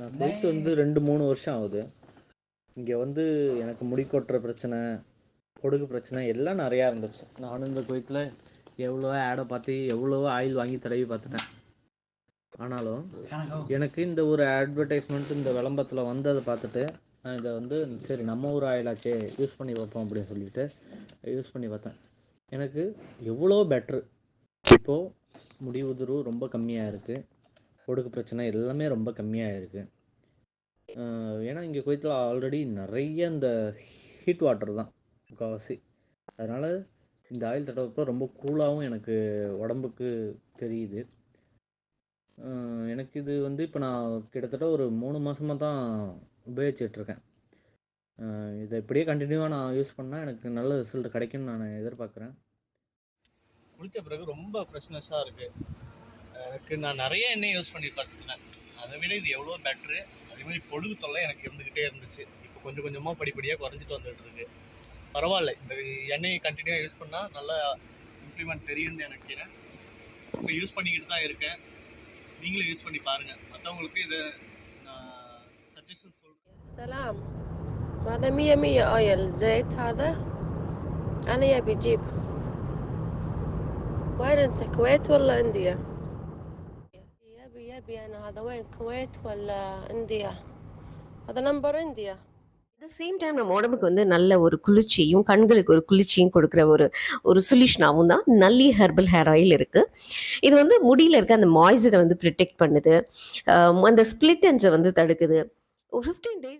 நான் போயிட்டு வந்து ரெண்டு மூணு வருஷம் ஆகுது. இங்கே வந்து எனக்கு முடி கொட்டுற பிரச்சனை பொடுகு பிரச்சனை எல்லாம் நிறையா இருந்துச்சு. நானும் இந்த குவைத்தில் எவ்வளோ ஆடை பார்த்து எவ்வளவோ ஆயில் வாங்கி தடவி பார்த்துட்டேன். ஆனாலும் எனக்கு இந்த ஒரு அட்வர்டைஸ்மெண்ட் இந்த விளம்பரத்தில் வந்ததை பார்த்துட்டு நான் இதை வந்து சரி நம்ம ஒரு ஆயிலாச்சே யூஸ் பண்ணி பார்ப்போம் அப்படின்னு சொல்லிட்டு யூஸ் பண்ணி பார்த்தேன். எனக்கு எவ்வளோ பெட்ரு இப்போது முடி உதிர்வு ரொம்ப கம்மியாக இருக்குது கொடுக்கு பிரச்சனை எல்லாமே ரொம்ப கம்மியாக இருக்குது ஏன்னா இங்கே குவைத்தில் ஆல்ரெடி நிறைய இந்த ஹீட் வாட்டர் தான் முக்கால்வாசி. அதனால் இந்த ஆயில் தடவப்போ ரொம்ப கூலாகவும் எனக்கு உடம்புக்கு தெரியுது. எனக்கு இது வந்து இப்போ நான் கிட்டத்தட்ட ஒரு மூணு மாதமாக தான் உபயோகிச்சிட்ருக்கேன் இதை இப்படியே கண்டினியூவாக நான் யூஸ் பண்ணால் எனக்கு நல்ல ரிசல்ட் கிடைக்கும்னு நான் எதிர்பார்க்குறேன். குளித்த பிறகு ரொம்ப ஃப்ரெஷ்னஸ்ஸாக இருக்குது எனக்கு நான் நிறைய எண்ணெய் யூஸ் பண்ணி பார்த்துட்டேன் அதை விட இது எவ்வளோ பெட்ரு அதே மாதிரி பொடுகு தொல்லை எனக்கு இருந்துக்கிட்டே இருந்துச்சு இப்போ கொஞ்சம் கொஞ்சமாக படிப்படியாக குறைஞ்சிட்டு வந்துட்டு இருக்கு பரவாயில்ல இந்த எண்ணெயை கண்டினியூவாக யூஸ் பண்ணால் நல்லா இம்ப்ளிமெண்ட் தெரியும்னு நினைக்கிறேன் இப்போ யூஸ் பண்ணிக்கிட்டு தான் இருக்கேன் நீங்களும் யூஸ் பண்ணி பாருங்கள் மற்றவங்களுக்கு இதை நான் சஜஷன் சொல்கிறேன் سلام هذا مية مية اويل زيت هذا انا يبي جيب وين انت كويت ولا انديا يبي يبي انا هذا وين كويت ولا انديا هذا نمبر انديا அட் சேம் டைம் நம்ம உடம்புக்கு வந்து நல்ல ஒரு குளிர்ச்சியும் கண்களுக்கு ஒரு குளிர்ச்சியும் கொடுக்குற ஒரு ஒரு சொல்யூஷனாகவும் தான் நல்லி ஹெர்பல் ஹேர் ஆயில் இருக்குது இது வந்து முடியில் இருக்க அந்த மாய்ஸரை வந்து ப்ரிட்டெக்ட் பண்ணுது அஹ் அந்த ஸ்பிளிட்டன்ஸை வந்து தடுக்குது ஒரு ஃபிஃப்டீன் டேஸ்